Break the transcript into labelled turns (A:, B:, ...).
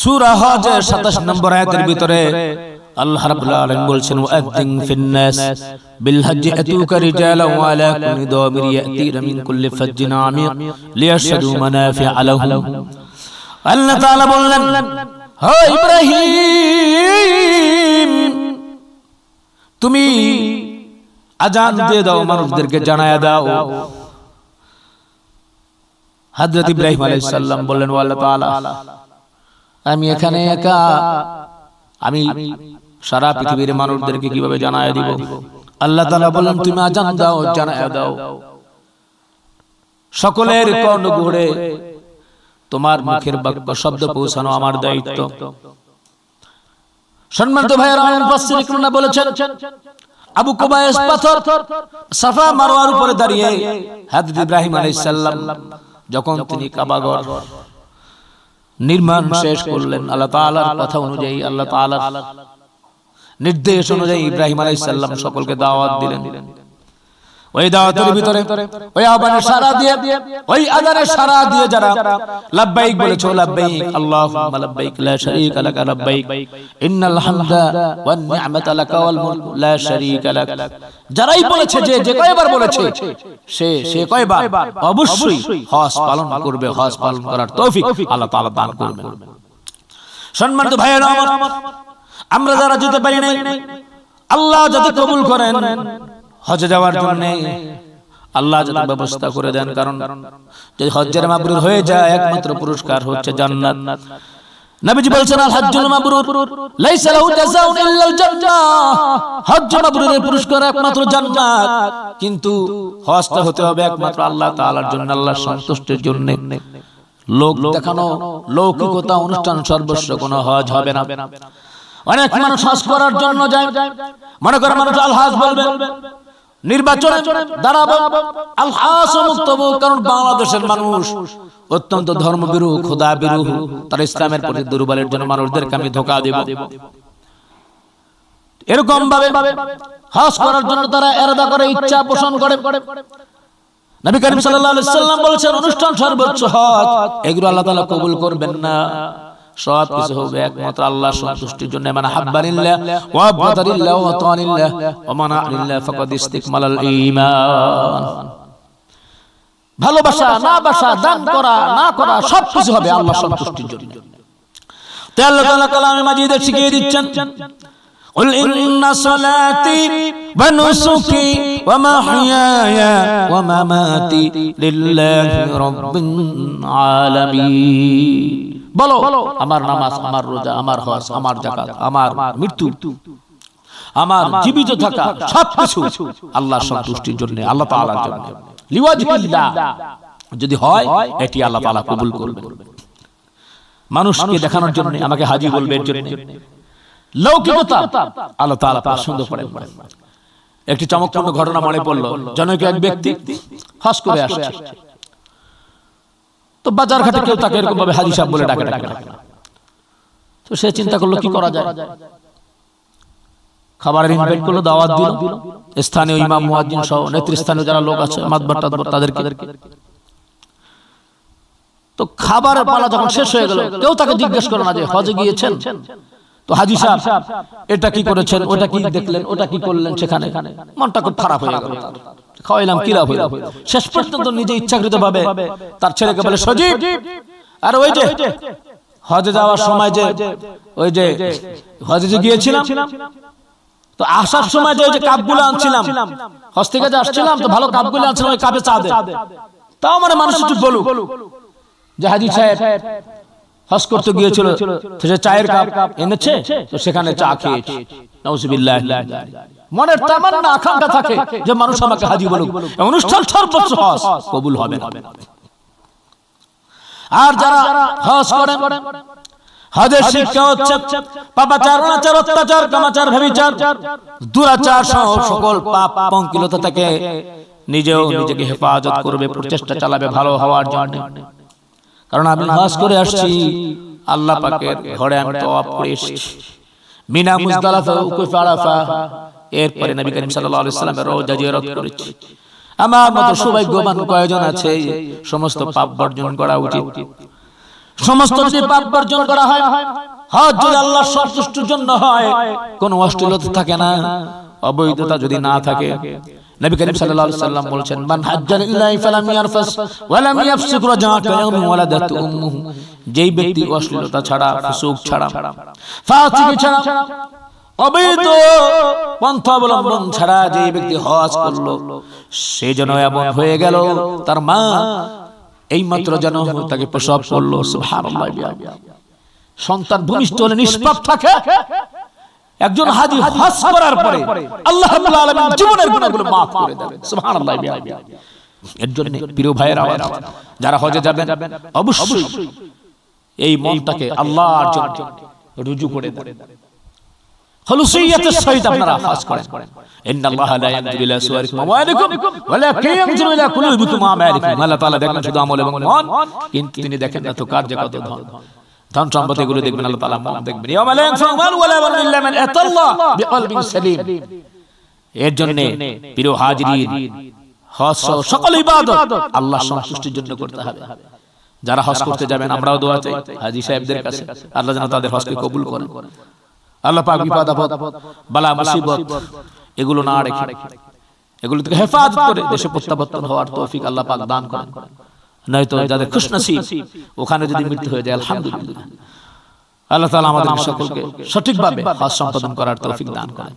A: সূরা হজ 27 নম্বর আয়াতের ভিতরে আল্লাহ রাব্বুল আলামিন বলছেন ওয়াদিন ফিন নাস বিল হজ্জ আতুকা রিজালান ওয়া আলা কুল্লি দামির ইয়াতিনা মিন কুল্লি ফাজ্জিন আমিক লিয়াশহাদু মানাফিআ লাহুম. আল্লাহ তাআলা বললেন হে ইব্রাহিম তুমি আজান দিয়ে দাও মানুষদেরকে জানায়া দাও। হযরত ইব্রাহিম আলাইহিস সালাম বললেন ওয়া আল্লাহ তাআলা আমি এখানে একা। আমি সারা পৃথিবীর মানুষদেরকে কীভাবে জানায় দিব? আল্লাহ তাআলা বললেন তুমি আজান দাও জানায় দাও। সকলের কর্ণ ঘুরে তোমার মুখের বাক্য শব্দ পৌঁছানো আমার দায়িত্ব। সম্মানিত ভাইয়েরা আমার বলেছেন আবু কুবাইস পাথর সাফা মারওয়ার উপরে দাঁড়িয়ে হযরত ইব্রাহিম আলাইহিস সালাম যখন তিনি কাবাগর নির্মাণ শেষ করলেন আল্লাহ তালার কথা অনুযায়ী আল্লাহ তালার নির্দেশ অনুযায়ী ইব্রাহিম আলাইসাল্লাম সকলকে দাওয়াত দিলেন। ওই দাওয়াতের ভিতরে। ওই সারা দিয়ে ওই সারা দিয়ে যারা লাব্বাইক বলেছ লাব্বাইক আল্লাহুম্মা লাব্বাইক লা শারীকা লাক লাব্বাইক ইন্নাল হামদা ওয়ান নি'মাতা লাক ওয়াল মুলক লা শারীকা লাক। যারাই বলেছে যে যে কয়বার বলেছে সে সে কয়বার? অবশ্যই হজ পালন করবে হজ পালন করার তৌফিক আল্লাহ তাআলা দান করবেন। সম্মানিত ভাইয়েরা আমার আমরা যারা যেতে পারি নাই আল্লাহ যদি কবুল করেন। হজে যাওয়ার জন্য আল্লাহ যদি ব্যবস্থা করে দেন, কারণ যদি হজ্জের মাবরুর হয়ে যায়, একমাত্র পুরস্কার হচ্ছে জান্নাত। নবীজি বলছেন আল হজ্জুল মাবরুর লাইসা লাহু জাযাউন ইল্লাল জান্নাহ। হজ্জ মাবরুরের পুরস্কার একমাত্র জান্নাত। কিন্তু হজটা হতে হবে একমাত্র আল্লাহ তাআলার জন্য, আল্লাহর সন্তুষ্টির জন্য। লোক দেখানো লৌকিকতা অনুষ্ঠান সর্বস্ব কোনো হজ হবে না। অনেক মানুষ হজ করার জন্য যায়। মনে করে মানুষ আল হাজ বলবে নির্বাচনে দাঁড়াবো কারণ বাংলাদেশের মানুষ অত্যন্ত ধর্মবিরু খোদা বিরু তার ইসলামের প্রতি দুর্বলের জন্য মানুষদেরকে আমি ধোকা দেব। এরকম ভাবে হজ করার জন্য তারা এরাদা করে ইচ্ছা পোষণ করে। নবী করিম সাল্লাল্লাহু আলাইহি সাল্লাম বলেছেন অনুষ্ঠান সর্বোচ্চ হজ। এগুলো আল্লাহ তাআলা কবুল করবেন না। সব কিছু হবে একমাত্র আল্লাহর সন্তুষ্টির জন্য মানে হাব্বানিল্লাহ ওয়া আবদারিল্লাহ ওয়া তানিল্লাহ ওয়া মানানিল্লাহ ফাকাদ ইস্তিকমালাল ঈমান ভালোবাসা না বাসা দান করা না করা সব কিছু হবে আল্লাহর সন্তুষ্টির জন্য তাই আল্লাহ তাআলা কালামে মাজিদে শিখিয়ে দিচ্ছেন قل إن صلاتي ونسكي ومحياي ومماتي لله رب العالمين বলো আমার নামাজ আমার রোজা আমার হজ আমার জাকাত আমার মৃত্যু। আমার জীবিত থাকা সবকিছু আল্লাহর সন্তুষ্টির জন্য আল্লাহ তাআলার জন্য। লিওয়াজহিল্লাহ যদি হয় এটি আল্লাহ তাআলা কবুল করবেন। মানুষকে দেখানোর জন্য আমাকে হাজি বলবে এর জন্য। লৌকিকতা আল্লাহ তাআলা পছন্দ করেন। একটি চমকপ্রদ ঘটনা মনে পড়ল জনৈক এক ব্যক্তি হজ করে আসছে। তো বাজার ঘাটে কেউ তাকে এরকম ভাবে হাজি সাহেব বলে ডাকে ডাকে। তো সে চিন্তা করল, কি করা যায়? খাবারের ইনভাইট করল, দাওয়াত দিল। স্থানীয় ইমাম মুয়াজ্জিন সহ নেতৃস্থানীয় যারা লোক আছে মাতবার টাতবার তাদেরকে। তো খাবারের পালা যখন শেষ হয়ে গেল, কেউ তাকে জিজ্ঞেস করো না যে, হজে গিয়েছেন? তো হাজি সাহেব, এটা কি করেছেন, ওটা কি দেখলেন, ওটা কি করলেন সেখানে? মনটা খুব খারাপ হয়ে গেল তার। খাওয়াইলাম কি লাভ হইল। শেষ পর্যন্ত নিজে ইচ্ছাকৃত ভাবে তার ছেলেকে বলে সজীব আর ওই যে হজে যাওয়ার সময় যে ওই যে হজে যে গিয়েছিলাম তো আসার সময় যে ওই যে কাপগুলো আনছিলাম হজ থেকে যে আসছিলাম তো ভালো কাপগুলো আনছিলাম ওই কাপে চা দে তাও মানে মানুষ একটু বলুক। যে হাজি সাহেব হজ করতে গিয়েছিল সে চায়ের কাপ এনেছে তো সেখানে চা খেয়েছে। নাউজুবিল্লাহ। মনের তামান্না আকাঙ্ক্ষা থাকে যে মানুষ আমাকে হাজি বলুক। অনুষ্ঠান সর্বোচ্চ হজ কবুল হবে না। আর যারা হজ করেন হজের শিক্ষা হচ্ছে পাপাচার অনাচার অত্যাচার কামাচার ভেবিচার দুরাচার সহ সকল পাপ পঙ্কিলতা থেকে নিজেও নিজেকে হেফাজত করবে প্রচেষ্টা চালাবে ভালো হওয়ার জন্য। কারণ আমি হজ করে আসছি আল্লাহ পাকের ঘরে আমি তওয়াব করে এসেছি মিনা মুজদালাফা উকুফ আরাফা এরপরে নবী করিম সাল্লাল্লাহু আলাইহি সাল্লামের রওজা জিয়ারত করেছি। আমার মতো সৌভাগ্যবান কয়জন আছে? সমস্ত পাপ বর্জন করা উচিত। সমস্ত যদি পাপ বর্জন করা হয় হজ যদি আল্লাহ সন্তুষ্টির জন্য হয় কোনো অশ্লীলতা থাকে না অবৈধতা যদি না থাকে নবী করিম সাল্লাল্লাহু আলাইহি সাল্লাম বলেছেন মান হাজ্জাল ইলাহি ফালাম ইয়ারফাস ওয়া লাম ইয়াফসিক রাজা কায়াউমি ওয়ালাদাত উম্মুহু। যেই ব্যক্তি অশ্লীলতা ছাড়া ফুসুক ছাড়া ফাসিক ছাড়া। অবৈধ পন্থা অবলম্বন ছাড়া যে ব্যক্তি হজ করল সে যেন এমন হয়ে গেল তার মা এই মাত্র যেন তাকে প্রসব করল সন্তান ভূমিষ্ঠ হলে নিষ্পাপ থাকে। একজন হাজি হজ করার পরে আল্লাহ রাব্বুল আলামিন জীবনের গুনাহগুলো maaf করে দেবেন। সুবহানাল্লাহ এর জন্য প্রিয় ভাইয়েরা যারা হজে যাবেন অবশ্যই এই মনটাকে আল্লাহর জন্য রুজু করে দেন সহিত আপনারা করেন। আল্লাহ তাআলা দেখেন শুধু আমল এবং মন কিন্তু তিনি দেখেন না তো কার্য কত ধন। ধন। সম্পত্তি গুলো দেখবেন আল্লাহ তাআলা মন দেখবেন। ইয়াওমা লা ইয়ানফাউ মাল ওয়ালা বানুন ইল্লা মান আতাল্লাহ বিকলবিন সালিম। এর জন্য প্রিয় হাজিরিন হজ সকল ইবাদত আল্লাহ সন্তুষ্টির জন্য করতে হবে। যারা হজ করতে যাবেন আমরাও দোয়া চাই হাজী সাহেবদের কাছে। আল্লাহ যেন তাদের হজকে কবুল করেন। আল্লাহ পাক বিপদ আপদ বালা মুসিবত এগুলো না রেখে। এগুলো থেকে হেফাজত করে দেশে প্রত্যাবর্তন হওয়ার তৌফিক আল্লাহ পাক দান করেন। নয়তো যাদের খুশনসিব ওখানে যদি মৃত্যু হয়ে যায় আলহামদুলিল্লাহ। আল্লাহ তাআলা আমাদের সকলকে সঠিকভাবে হজ সম্পাদন করার তৌফিক দান করেন।